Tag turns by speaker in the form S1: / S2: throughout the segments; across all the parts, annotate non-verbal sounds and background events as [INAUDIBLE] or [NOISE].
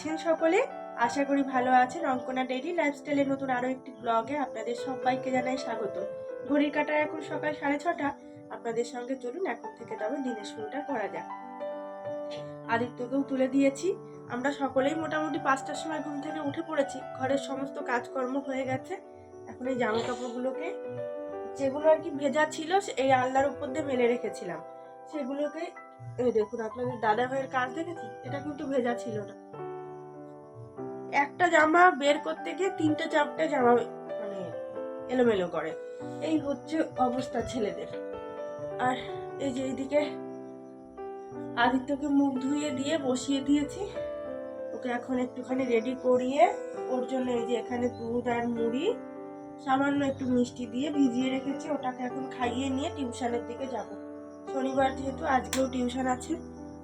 S1: আছেন সকলে? আশা করি ভালো আছেন। অঙ্কনা ডেইলি লাইফস্টাইলের নতুন আরও একটি ব্লগে আপনাদের সবাইকে জানাই স্বাগত। ঘড়ির কাটায় এখন সকাল সাড়ে ছটা। আপনাদের সঙ্গে চলুন, এখন থেকে তবে দিনের শুরুটা করা যাক। আদিত্যকেও তুলে দিয়েছি। আমরা সকলেই মোটামুটি পাঁচটার সময় ঘুম থেকে উঠে পড়েছি। ঘরের সমস্ত কাজকর্ম হয়ে গেছে। এখন এই জামা কাপড়গুলোকে যেগুলো আর কি ভেজা ছিল এই আলনার উপর দিয়ে মেলে রেখেছিলাম। সেগুলোকে দেখুন, আপনাদের দাদা ভাইয়ের কাজ দেখেছি? এটা কিন্তু ভেজা ছিল না। একটা জামা বের করতে গিয়ে তিনটে চারটে জামা মানে এলোমেলো করে। এই হচ্ছে অবস্থা ছেলেদের। আর এই যে এইদিকে আদিত্যকে মুখ ধুয়ে দিয়ে বসিয়ে দিয়েছি। ওকে এখন একটুখানি রেডি করিয়ে ওর জন্য এই যে এখানে দুধ আর মুড়ি, সামান্য একটু মিষ্টি দিয়ে ভিজিয়ে রেখেছি। ওটাকে এখন খাইয়ে নিয়ে টিউশনের দিকে যাব। শনিবার যেহেতু আজকেও টিউশন আছে,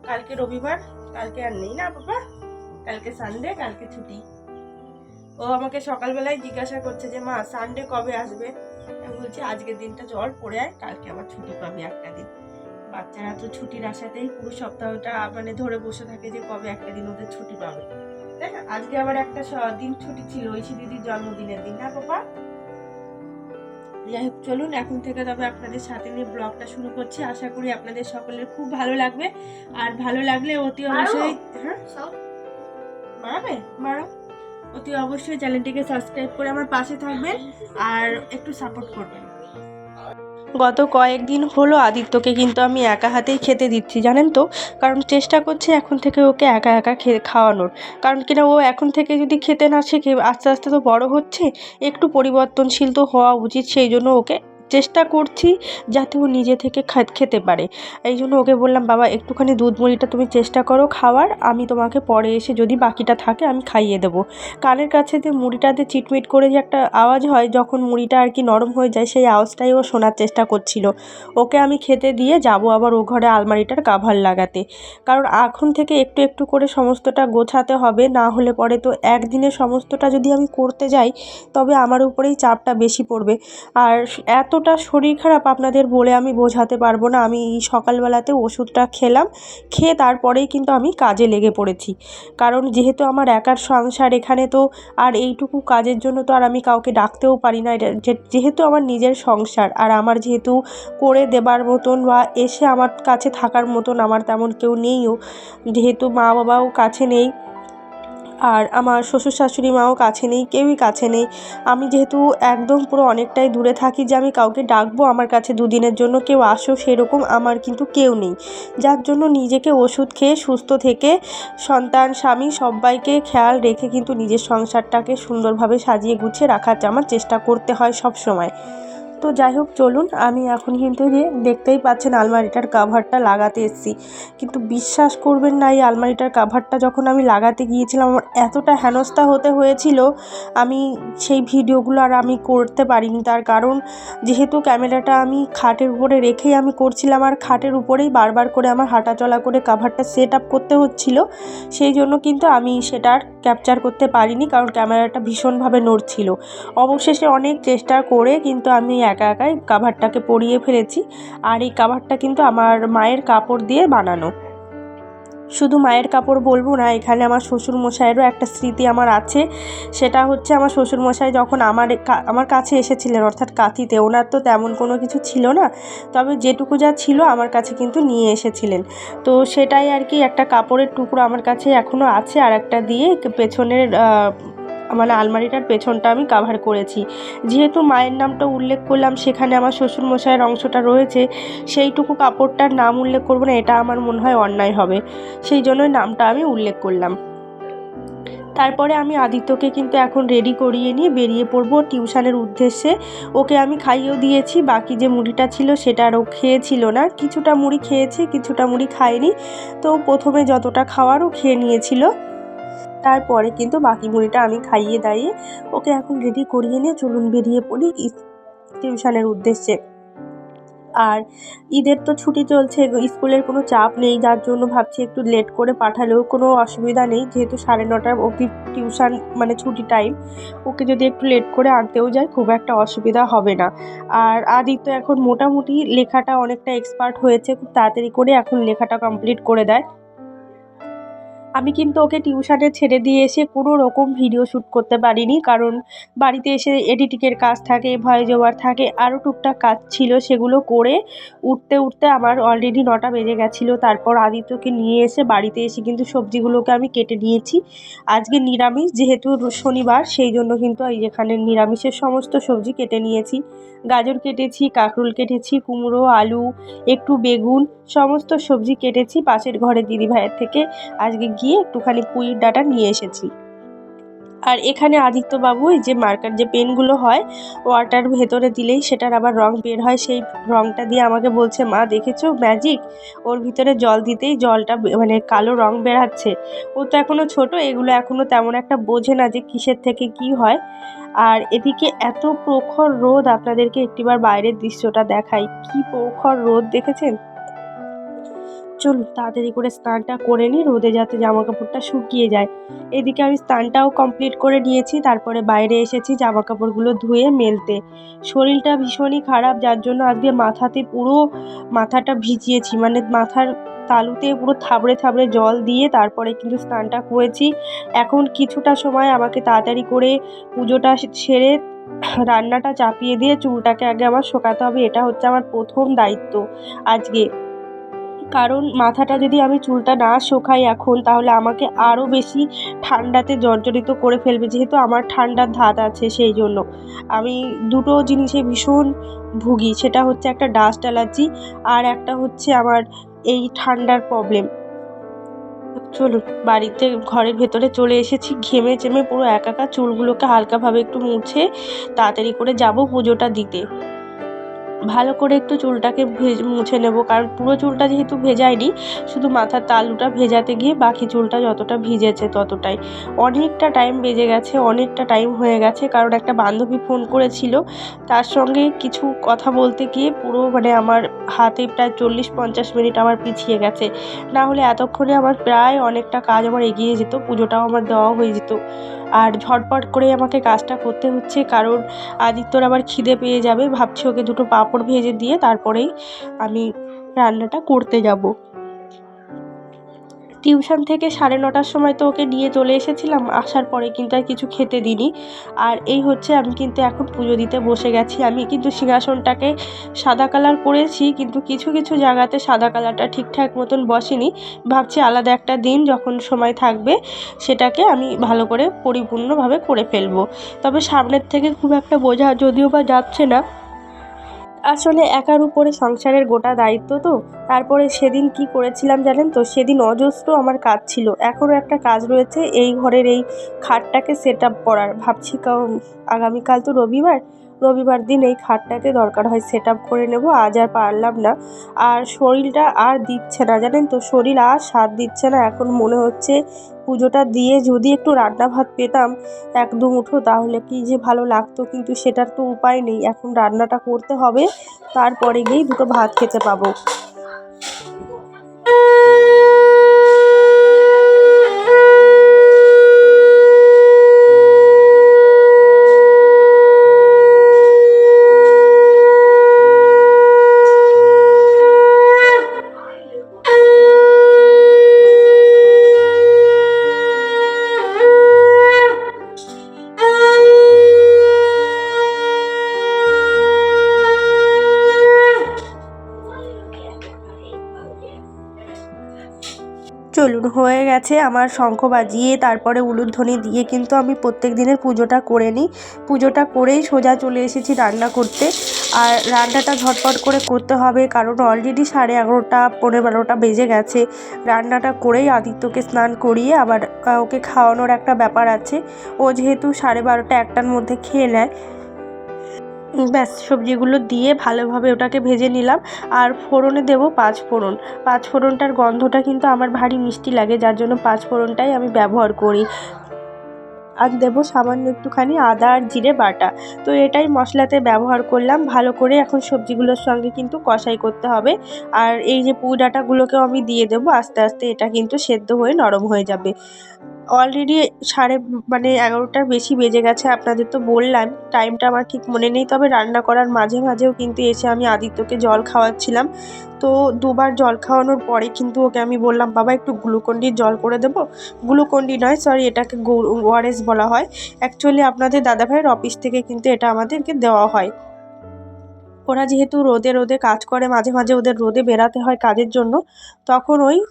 S1: কালকে রবিবার, কালকে আর নেই না বাবা? কালকে সানডে কালকে ছুটি। ও আমাকে সকালবেলায় জিজ্ঞাসা করছে যে মা সানডে কবে আসবে? আমি বলছি আজকের দিনটা জল পড়ে আয় কালকে আবার ছুটি পাবি একটা দিন। বাচ্চারা তো ছুটির আশাতেই পুরো সপ্তাহটা মানে ধরে বসে থাকে যে কবে একটা দিন ওদের ছুটি পাবে। তাই না? আজকে আবার একটা দিন ছুটি ছিল ঐশী দিদির জন্মদিনের দিন না বাবা যাই হোক চলুন এখন থেকে তবে আপনাদের সাথে নিয়ে ব্লগটা শুরু করছি। আশা করি আপনাদের সকলের খুব ভালো লাগবে। আর ভালো লাগলে অতি অবশ্যই হ্যাঁ? মারাবে মারো। অতি অবশ্যই চ্যানেলটিকে সাবস্ক্রাইব করে আমার পাশে থাকবেন আর একটু সাপোর্ট করবেন। গত কয়েকদিন হলো আদিত্যকে কিন্তু আমি একা হাতেই খেতে দিচ্ছি, জানেন তো? কারণ চেষ্টা করছি এখন থেকে ওকে একা একা খেয়ে খাওয়ানোর। কারণ কিনা ও এখন থেকে যদি খেতে না শেখে, আস্তে আস্তে তো বড় হচ্ছে, একটু পরিবর্তনশীল তো হওয়া উচিত, সেই জন্য ওকে চেষ্টা করছি যাতে ও নিজে থেকে খেতে পারে। এই জন্য ওকে বললাম, বাবা, একটুখানি দুধ মুড়িটা তুমি চেষ্টা করো খাওয়ার, আমি তোমাকে পরে এসে যদি বাকিটা থাকে আমি খাইয়ে দেবো। কানের কাছে যে মুড়িটাতে চিটমিট করে যে একটা আওয়াজ হয়, যখন মুড়িটা আর কি নরম হয়ে যায়, সেই আওয়াজটাই ও শোনার চেষ্টা করছিল। ওকে আমি খেতে দিয়ে যাব আবার ও ঘরে আলমারিটার কাভার লাগাতে। কারণ এখন থেকে একটু একটু করে সমস্তটা গোছাতে হবে, না হলে পরে তো একদিনে সমস্তটা যদি আমি করতে যাই, তবে আমার উপরেই চাপটা বেশি পড়বে। আর এতটা শরীর খারাপ আপনাদের বলে আমি বোঝাতে পারব না। আমি এই সকালবেলাতে ওষুধটা খেলাম, খেয়ে তারপরেই কিন্তু আমি কাজে লেগে পড়েছি। কারণ যেহেতু আমার একার সংসার, এখানে তো আর এইটুকু কাজের জন্য তো আর আমি কাউকে ডাকতেও পারি না। এটা যেহেতু আমার নিজের সংসার আর আমার যেহেতু করে দেবার মতন বা এসে আমার কাছে থাকার মতন আমার তেমন কেউ নেইও। যেহেতু মা বাবাও কাছে নেই আর আমার শ্বশুর শাশুড়ি মাও কাছে নেই, কেউই কাছে নেই। আমি যেহেতু একদম পুরো অনেকটাই দূরে থাকি যে আমি কাউকে ডাকবো আমার কাছে দুদিনের জন্য কেউ আসো সেরকম আমার কিন্তু কেউ নেই। যার জন্য নিজেকে ওষুধ খেয়ে সুস্থ থেকে সন্তান, স্বামী সবাইকে খেয়াল রেখে কিন্তু নিজের সংসারটাকে সুন্দরভাবে সাজিয়ে গুছিয়ে রাখার আমার চেষ্টা করতে হয় সব সময় তো যাই হোক, চলুন। আমি এখন কিন্তু দেখতেই পাচ্ছেন আলমারিটার কাভারটা লাগাতে এসেছি। কিন্তু বিশ্বাস করবেন না, এই আলমারিটার কাভারটা যখন আমি লাগাতে গিয়েছিলাম, আমার এতটা হেনস্থা হতে হয়েছিল, আমি সেই ভিডিওগুলো আর আমি করতে পারিনি। তার কারণ, যেহেতু ক্যামেরাটা আমি খাটের উপরে রেখেই আমি করছিলাম, আর খাটের উপরেই বারবার করে আমার হাঁটাচলা করে কাভারটা সেট আপ করতে হচ্ছিল, সেই জন্য কিন্তু আমি সেটা আর ক্যাপচার করতে পারিনি কারণ ক্যামেরাটা ভীষণভাবে নড়ছিল। অবশেষে অনেক চেষ্টা করে কিন্তু আমি একা একাই কাভারটাকে পরিয়ে ফেলেছি। আর এই কাভারটা কিন্তু আমার মায়ের কাপড় দিয়ে বানানো। শুধু মায়ের কাপড় বলব না, এখানে আমার শ্বশুর মশাইয়েরও একটা স্মৃতি আমার আছে। সেটা হচ্ছে আমার শ্বশুর মশাই যখন আমার আমার কাছে এসেছিলেন, অর্থাৎ কাঁথিতে, ওনার তো তেমন কোনো কিছু ছিল না, তবে যেটুকু যা ছিল আমার কাছে কিন্তু নিয়ে এসেছিলেন। তো সেটাই আর কি একটা কাপড়ের টুকরো আমার কাছে এখনও আছে আর একটা দিয়ে, পেছনের মানে আলমারিটার পেছনটা আমি কাভার করেছি। যেহেতু মায়ের নামটা উল্লেখ করলাম, সেখানে আমার শ্বশুরমশাইয়ের অংশটা রয়েছে, সেইটুকু কাপড়টার নাম উল্লেখ করব না, এটা আমার মনে হয় অন্যায় হবে। সেই জন্যই নামটা আমি উল্লেখ করলাম। তারপরে আমি আদিত্যকে কিন্তু এখন রেডি করিয়ে নিয়ে বেরিয়ে পড়ব টিউশনের উদ্দেশ্যে। ওকে আমি খাইয়েও দিয়েছি, বাকি যে মুড়িটা ছিল সেটা আর ও খেয়েছিল না। কিছুটা মুড়ি খেয়েছে, কিছুটা মুড়ি খায়নি। তো প্রথমে যতটা খাওয়ারও খেয়ে নিয়েছিল। তারপরে কিন্তু বাকি মুড়িটা আমি খাইয়ে দাইয়ে ওকে এখন রেডি করিয়ে নিয়ে চলুন বেরিয়ে পড়ি টিউশনের উদ্দেশ্যে। আর ঈদের তো ছুটি চলছে, স্কুলের কোনো চাপ নেই, যার জন্য ভাবছি একটু লেট করে পাঠালেও কোনো অসুবিধা নেই, যেহেতু সাড়ে নটার অবধি টিউশন মানে ছুটি টাইম ওকে যদি একটু লেট করে আনতেও যায় খুব একটা অসুবিধা হবে না। আর আদিত্য এখন মোটামুটি লেখাটা অনেকটা এক্সপার্ট হয়েছে, খুব তাড়াতাড়ি করে এখন লেখাটা কমপ্লিট করে দেয়। আমি কিন্তু ওকে টিউশনে ছেড়ে দিয়ে এসে কোনো রকম ভিডিও শ্যুট করতে পারিনি। কারণ বাড়িতে এসে এডিটিংয়ের কাজ থাকে, ভয়েস ওভার থাকে, আরও টুকটাক কাজ ছিল সেগুলো করে উঠতে উঠতে আমার অলরেডি নটা বেজে গেছিল। তারপর আদিত্যকে নিয়ে এসে বাড়িতে এসে কিন্তু সবজিগুলোকে আমি কেটে নিয়েছি। আজকে নিরামিষ, যেহেতু শনিবার, সেই জন্য কিন্তু এই যেখানে নিরামিষের সমস্ত সবজি কেটে নিয়েছি। গাজর কেটেছি, কাঁকরোল কেটেছি, কুমড়ো, আলু, একটু বেগুন, সমস্ত সবজি কেটেছি পাশের ঘরে দিদিভাইয়ের থেকে। আজকে গিয়ে একটুখানি পুঁইর ডাটা নিয়ে এসেছি। আর এখানে আদিত্যবাবু যে মার্কার যে পেনগুলো হয় ওয়াটার ভেতরে দিলেই সেটার আবার রং বের হয়। সেই রংটা দিয়ে আমাকে বলছে, মা, দেখেছ? ম্যাজিক ওর ভিতরে জল দিতেই জলটা মানে কালো রং বেরাচ্ছে ও তো এখনও ছোট, এগুলো এখনও তেমন একটা বোঝে না যে কিসের থেকে কি হয়। আর এদিকে এত প্রখর রোদ, আপনাদেরকে একটিবার বাইরের দৃশ্যটা দেখাই। কি প্রখর রোদ, দেখেছেন? চলুন তাড়াতাড়ি করে স্নানটা করে নিই, রোদে যাতে জামা কাপড়টা শুকিয়ে যায়। এদিকে আমি স্নানটাও কমপ্লিট করে নিয়েছি, তারপরে বাইরে এসেছি জামা কাপড়গুলো ধুয়ে মেলতে। শরীরটা ভীষণই খারাপ, যার জন্য আজকে মাথাতে পুরো মাথাটা ভিজিয়েছি মানে মাথার তালুতে পুরো থাবড়ে থাবড়ে জল দিয়ে তারপরে কিন্তু স্নানটা করেছি। এখন কিছুটা সময় আমাকে তাড়াতাড়ি করে পুজোটা সেরে রান্নাটা চাপিয়ে দিয়ে চুলটাকে আগে আমার শোকাতে হবে, এটা হচ্ছে আমার প্রথম দায়িত্ব আজকে। কারণ মাথাটা যদি আমি চুলটা না শোকাই এখন, তাহলে আমাকে আরও বেশি ঠান্ডাতে জর্জরিত করে ফেলবে, যেহেতু আমার ঠান্ডার ধাত আছে সেই জন্য। আমি দুটো জিনিসে ভীষণ ভুগি, সেটা হচ্ছে একটা ডাস্ট অ্যালার্জি আর একটা হচ্ছে আমার এই ঠান্ডার প্রবলেম। চলুন, বাড়িতে ঘরের ভেতরে চলে এসেছি, ঘেমে চেমে পুরো একাকা চুলগুলোকে হালকাভাবে একটু মুছে তাড়াতাড়ি করে যাব পুজোটা দিতে। ভালো করে একটু চুলটাকে মুছে নেব। কারণ পুরো চুলটা যেহেতু ভেজায়নি, শুধু মাথার তালুটা ভেজাতে গিয়ে বাকি চুলটা যতটা ভিজেছে ততটাই। অনেকটা টাইম বেজে গেছে, অনেকটা টাইম হয়ে গেছে। কারণ একটা বান্ধবী ফোন করেছিল, তার সঙ্গে কিছু কথা বলতে গিয়ে পুরো মানে আমার হাতে প্রায় চল্লিশ পঞ্চাশ মিনিট আমার পিছিয়ে গেছে। না হলে এতক্ষণে আমার প্রায় অনেকটা কাজ আমার এগিয়ে যেত, পুজোটাও আমার দেওয়া হয়ে যেত। আর ঝটপট করে আমাকে কাজটা করতে হচ্ছে, কারণ আদিত্যর আবার খিদে পেয়ে যাবে। ভাবছি ওকে দুটো পাঁপড় ভেজে দিয়ে তারপরেই আমি রান্নাটা করতে যাব। টিউশন থেকে সাড়ে নটার সময় তো ওকে নিয়ে চলে এসেছিলাম, আসার পরে কিন্তু আর কিছু খেতে দিইনি। আর এই হচ্ছে আমি কিন্তু এখন পুজো দিতে বসে গেছি। আমি কিন্তু সিংহাসনটাকে সাদা কালার করেছি, কিন্তু কিছু কিছু জায়গাতে সাদা কালারটা ঠিকঠাক মতন বসেনি। ভাবছি আলাদা একটা দিন যখন সময় থাকবে সেটাকে আমি ভালো করে পরিপূর্ণভাবে করে ফেলব। তবে সামনের থেকে খুব একটা বোঝা যদিও বা যাচ্ছে না আসলে একার উপরে সংসারের গোটা দায়িত্ব তো। তারপরে সেদিন কি করেছিলাম জানেন তো? সেদিন অজস্র আমার কাজ ছিল। এখনও একটা কাজ রয়েছে, এই ঘরের এই খাটটাকে সেট আপ করার। ভাবছি আগামীকাল তো রবিবার। রবিবার দিন এই খাটটাকে দরকার হয় সেট করে নেব, আজ আর পারলাম না। আর শরীরটা আর দিচ্ছে না, জানেন তো, শরীর আর সাথ দিচ্ছে না। এখন মনে হচ্ছে পুজোটা দিয়ে যদি একটু রান্না ভাত পেতাম এক দু মুঠো, তাহলে কি যে ভালো লাগতো, কিন্তু সেটার তো উপায় নেই। এখন রান্নাটা করতে হবে, তারপরে গিয়েই দুটো ভাত খেতে পাবো। হয়ে গেছে, আমার শঙ্খ বাজিয়ে তারপরে উলুধ্বনি দিয়ে কিন্তু আমি প্রত্যেক দিনের পুজোটা করে নিই। পুজোটা করেই সোজা চলে এসেছি রান্না করতে। আর রান্নাটা ঝটপট করে করতে হবে কারণ অলরেডি সাড়ে এগারোটা পনেরো বারোটা বেজে গেছে। রান্নাটা করেই আদিত্যকে স্নান করিয়ে আবার ওকে খাওয়ানোর একটা ব্যাপার আছে। ও যেহেতু সাড়ে বারোটা একটার মধ্যে খেয়ে নেয় ব্যাস, সবজিগুলো দিয়ে ভালোভাবে ওটাকে ভেজে নিলাম। আর ফোড়নে দেবো পাঁচ ফোড়ন। পাঁচ ফোড়নটার গন্ধটা কিন্তু আমার ভারী মিষ্টি লাগে, যার জন্য পাঁচ ফোড়নটাই আমি ব্যবহার করি। আর দেবো সামান্য একটুখানি আদা আর জিরে বাটা। তো এটাই মশলাতে ব্যবহার করলাম। ভালো করে এখন সবজিগুলোর সঙ্গে কিন্তু কষাই করতে হবে। আর এই যে পুই ডাঁটাগুলোকেও আমি দিয়ে দেবো, আস্তে আস্তে এটা কিন্তু সেদ্ধ হয়ে নরম হয়ে যাবে। অলরেডি সাড়ে মানে এগারোটার বেশি বেজে গেছে, আপনাদের তো বললাম টাইমটা আমার ঠিক মনে নেই, তবে রান্না করার মাঝে মাঝেও কিন্তু এসে আমি আদিত্যকে জল খাওয়াচ্ছিলাম। তো দুবার জল খাওয়ানোর পরে কিন্তু ওকে আমি বললাম, বাবা, একটু গ্লুকন্ডির জল করে দেবো? গ্লুকন্ডি নয় সরি এটাকে ওআরএস বলা হয়। অ্যাকচুয়ালি আপনাদের দাদাভাইয়ের অফিস থেকে কিন্তু এটা আমাদেরকে দেওয়া হয়। ওরা যেহেতু রোদে রোদে কাজ করে, মাঝে মাঝে ওদের রোদে বেরাতে হয় কাজের জন্য, তখন ওই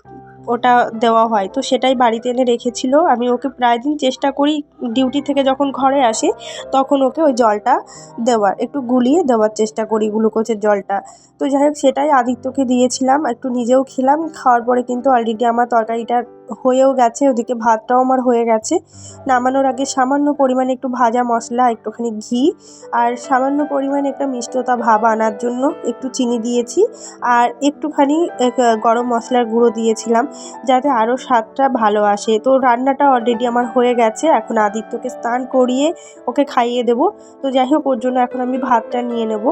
S1: ওটা দেওয়া হয়। তো সেটাই বাড়িতে এনে রেখেছিল। আমি ওকে প্রায় দিন চেষ্টা করি ডিউটি থেকে যখন ঘরে আসি, তখন ওকে ওই জলটা দেওয়ার, একটু গুলিয়ে দেওয়ার চেষ্টা করি গ্লুকোজের জলটা। তো যাই হোক, সেটাই আদিত্যকে দিয়েছিলাম। একটু নিজেও খেলাম। খাওয়ার পরে কিন্তু অলরেডি আমার তরকারিটা হয়েও গেছে, ওদিকে ভাতটাও আমার হয়ে গেছে। নামানোর আগে সামান্য পরিমাণে একটু ভাজা মশলা, একটুখানি ঘি আর সামান্য পরিমাণে একটা মিষ্টতা ভাব আনার জন্য একটু চিনি দিয়েছি আর একটুখানি গরম মশলার গুঁড়ো দিয়েছিলাম যাতে আরও স্বাদটা ভালো আসে। তো রান্নাটা অলরেডি আমার হয়ে গেছে, এখন আদিত্যকে স্নান করিয়ে ওকে খাইয়ে দেবো। তো যাই হোক, ওর জন্য এখন আমি ভাতটা নিয়ে নেব।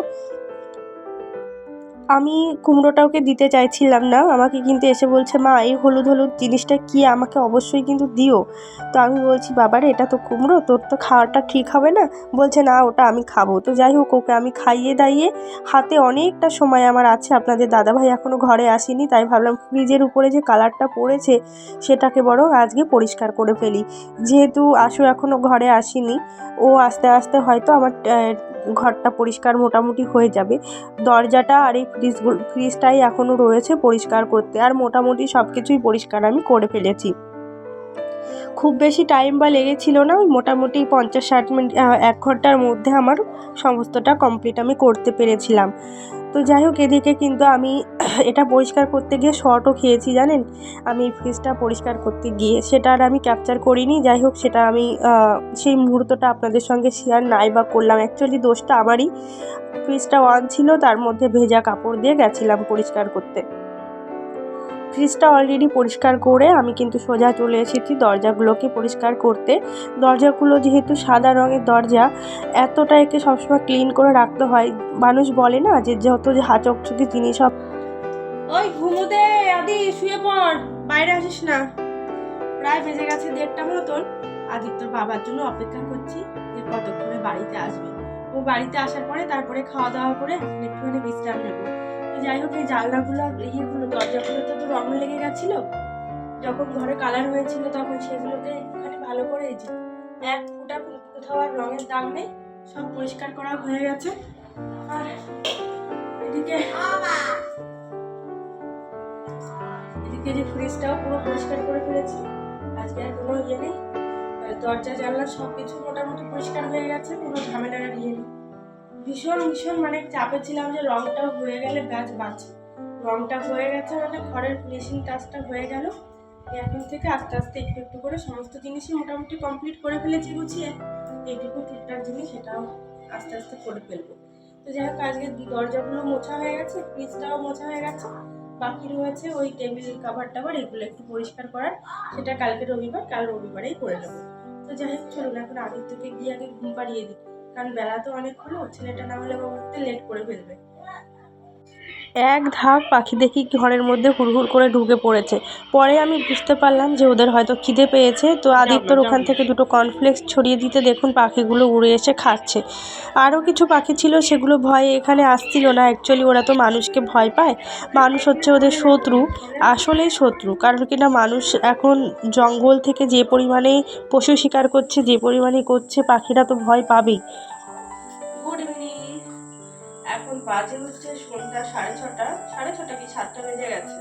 S1: আমি কুমড়োটা ওকে দিতে চাইছিলাম না। আমাকে কিন্তু এসে বলছে, মা, এই হলুদ হলুদ জিনিসটা কি? আমাকে অবশ্যই কিন্তু দিও। তো আমি বলছি, বাবারে, এটা তো কুমড়ো, তোর তো খাওয়াটা ঠিক হবে না? বলছে, না, ওটা আমি খাব। তো যাই হোক, ওকে আমি খাইয়ে দাইয়ে হাতে অনেকটা সময় আমার আছে। আপনাদের দাদাভাই এখনও ঘরে আসেনি, তাই ভাবলাম ফ্রিজের উপরে যে কালারটা পড়েছে, সেটাকে বরং আজকে পরিষ্কার করে ফেলি। যেহেতু আশু এখনও ঘরে আসেনি, ও আস্তে আস্তে হয়তো আমার ঘরটা পরিষ্কার মোটামুটি হয়ে যাবে। দরজাটা আর এই ফ্রিজগুলো ফ্রিজটাই এখনও রয়েছে পরিষ্কার করতে। আর মোটামুটি সব কিছুই পরিষ্কার আমি করে ফেলেছি। খুব বেশি টাইম বা লেগেছিল না, ওই মোটামুটি পঞ্চাশ ষাট মিনিট এক ঘণ্টার মধ্যে আমার সমস্তটা কমপ্লিট আমি করতে পেরেছিলাম। তো যাই হোক, এদিকে কিন্তু আমি [CLEARS THROAT] এটা পরিষ্কার করতে গিয়ে শর্টও খেয়েছি, জানেন? আমি ফ্রিজটা পরিষ্কার করতে গিয়ে, সেটা আর আমি ক্যাপচার করিনি। যাই হোক, সেটা আমি সেই মুহূর্তটা আপনাদের সঙ্গে শেয়ার নাই বা করলাম। অ্যাকচুয়ালি দোষটা আমারই। ফ্রিজটা অন ছিল, তার মধ্যে ভেজা কাপড় দিয়ে গেছিলাম পরিষ্কার করতে। ফ্রিজটা অলরেডি পরিষ্কার করে আমি কিন্তু সোজা চলে এসেছি দরজাগুলোকে পরিষ্কার করতে। দরজাগুলো যেহেতু সাদা রঙের দরজা, এতটা একে সবসময় ক্লিন করে রাখতে হয়। মানুষ বলে না যে যত যে হাচকচকি জিনিস সব
S2: ওই ঘুমোতে, আদি, শুয়ে পড়, বাইরে আসিস না। প্রায় বেজে গেছে দেড়টা মতন। আদিত্যর বাবার জন্য অপেক্ষা করছি যে কতক্ষণে বাড়িতে আসবে। ও বাড়িতে আসার পরে তারপরে খাওয়া দাওয়া করে একটুখানি বিশ্রাম নেব। যাই হোক, এই জানলাগুলো, ইয়েগুলো দরজাগুলোতে তো রং লেগে গেছিল। যখন ঘরে কালার হয়েছিল তখন সেগুলোকে একটুখানি ভালো করে এই যে এক ফুটা কোথাও আর রঙের দাগ নেই, সব পরিষ্কার করা হয়ে গেছে। আর এদিকে এদিকে যে ফ্রিজটাও পুরো পরিষ্কার করে ফেলেছি। আজকে আর কোনো ইয়ে নেই। দরজা, জানলা সব কিছু মোটামুটি পরিষ্কার হয়ে গেছে, কোনো ঝামেলা আর ইয়ে নেই। ভীষণ ভীষণ মানে চাপে ছিলাম যে রংটা হয়ে গেলে ব্যাচ বাঁচে। রংটা হয়ে গেছে মানে ঘরের ফিনিশিং টাচটা হয়ে গেল। এখন থেকে আস্তে আস্তে একটু একটু করে সমস্ত জিনিসই মোটামুটি কমপ্লিট করে ফেলেছি গুছিয়ে। এইটুকু টুকটাক জিনিস সেটাও আস্তে আস্তে করে ফেলব। তো যাই হোক, আজকে দরজাগুলো মোছা হয়ে গেছে ফ্রিজটাও মোছা হয়ে গেছে। বাকি রয়েছে ওই টেবিল কাভার টাভার এগুলো একটু পরিষ্কার করার। সেটা কালকে রবিবার, কাল রবিবারেই করে নেব। তো যাই হোক, চলুন এখন আগের থেকে গিয়ে আগে ঘুম পাড়িয়ে দিই। কারণ বেলা তো অনেক হলো ছেলেটা না হলে বাবা উঠতে লেট করে ফেলবে।
S1: এক ধাপ পাখি দেখি ঘরের মধ্যে হুড়হুড় করে ঢুকে পড়েছে। পরে আমি বুঝতে পারলাম যে ওদের হয়তো খিদে পেয়েছে। তো আদিত্যর ওখান থেকে দুটো কর্নফ্লেক্স ছড়িয়ে দিতে দেখুন পাখিগুলো উড়ে এসে খাচ্ছে। আরও কিছু পাখি ছিল সেগুলো ভয়ে এখানে আসছিল না। অ্যাকচুয়ালি ওরা তো মানুষকে ভয় পায়। মানুষ হচ্ছে ওদের শত্রু। আসলেই শত্রু। কারণ কিনা মানুষ এখন জঙ্গল থেকে যে পরিমাণে পশু শিকার করছে যে পরিমাণে করছে পাখিরা তো ভয় পাবেই।
S2: বাজে হচ্ছে সন্ধ্যা সাড়ে ছটা সাড়ে ছটা কি সাতটা বেজে গেছে।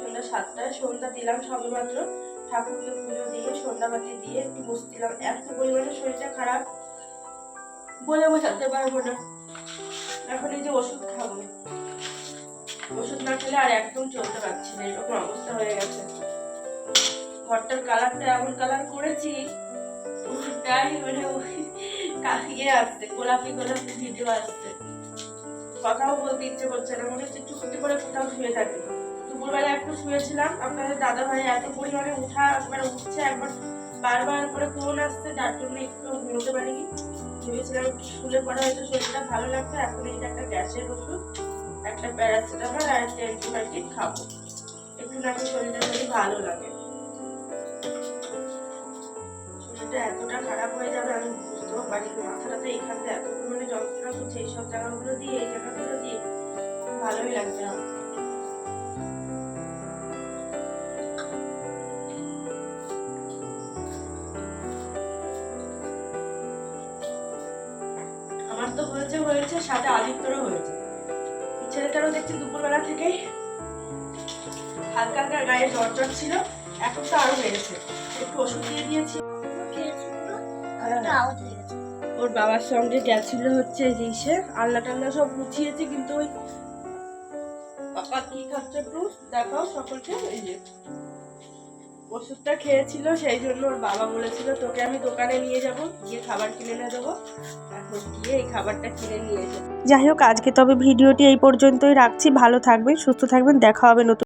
S2: সন্ধ্যা সাতটায় সন্ধ্যা দিলাম সবেমাত্র, ঠাকুরকে পুজো দিয়ে সন্ধ্যাবাতি দিয়ে একটু বসছিলাম। এত পরিমাণে শরীরটা খারাপ বলে বোঝাতে পারব না। এখন এই যে ওষুধ খাব। ওষুধ না খেলে আর একদম চলতে পারছি না, এরকম অবস্থা হয়ে গেছে। ঘরটার কালারটা এমন কালার করেছি। তাই মানে কাকিয়ে আসছে, গোলাপি গোলাপি ভিডিও আসছে। কথাও বলতে ইচ্ছে করছে না। মনে হচ্ছে চুপটি করে কোথাও শুয়ে থাকি। দুপুরবেলা একটু শুয়েছিলাম। আপনাদের দাদা ভাই এত পরিমাণে উঠা একবার উঠছে একবার, বারবার করে ফোন আসছে, যার জন্য একটু ঘুমোতে পারিনি। ভেবেছিলাম শুলে পরে হয়তো শরীরটা ভালো লাগবে। এখন এই একটা গ্যাসের ওষুধ, একটা প্যারাসিটামল আর একটা অ্যান্টিবায়োটিক খাব। একটু নাকি শরীরটা যদি ভালো লাগে।
S1: শরীরটা এতটা খারাপ হয়ে যাবে, আমি বুঝতেও পারি মাথাটা তো এখান থেকে এত যন্ত্রণা করছে এইসব জায়গাগুলো দিয়ে, এই জায়গাগুলো দিয়ে ভালোই লাগছে না আমার তো হয়েছে হয়েছে, সাথে আদিত্যরও হয়েছে। ছেলেটারও দেখছি দুপুরবেলা থেকেই হালকা হালকা গায়ে জ্বর জ্বর ছিল, এখন তো আরও বেড়েছে। একটু ওষুধ দিয়ে দিয়েছি। হ্যাঁ। ওর বাবার সঙ্গে গেছিল হচ্ছে যে ইসে আল্লাহ টাল্লা সব মুছিয়েছে কিন্তু ওই বাবা কি খাচ্ছে একটু দেখাও সকলকে, এই যে ওষুধটা খেয়েছিল, সেই জন্য ওর বাবা বলেছিল, তোকে আমি দোকানে নিয়ে যাব, গিয়ে খাবার কিনে এনে দেবো। গিয়ে এই খাবারটা কিনে নিয়ে এসে
S3: যাই হোক, আজকে তবে ভিডিওটি এই পর্যন্তই রাখছি। ভালো থাকবেন, সুস্থ থাকবেন, দেখা হবে নতুন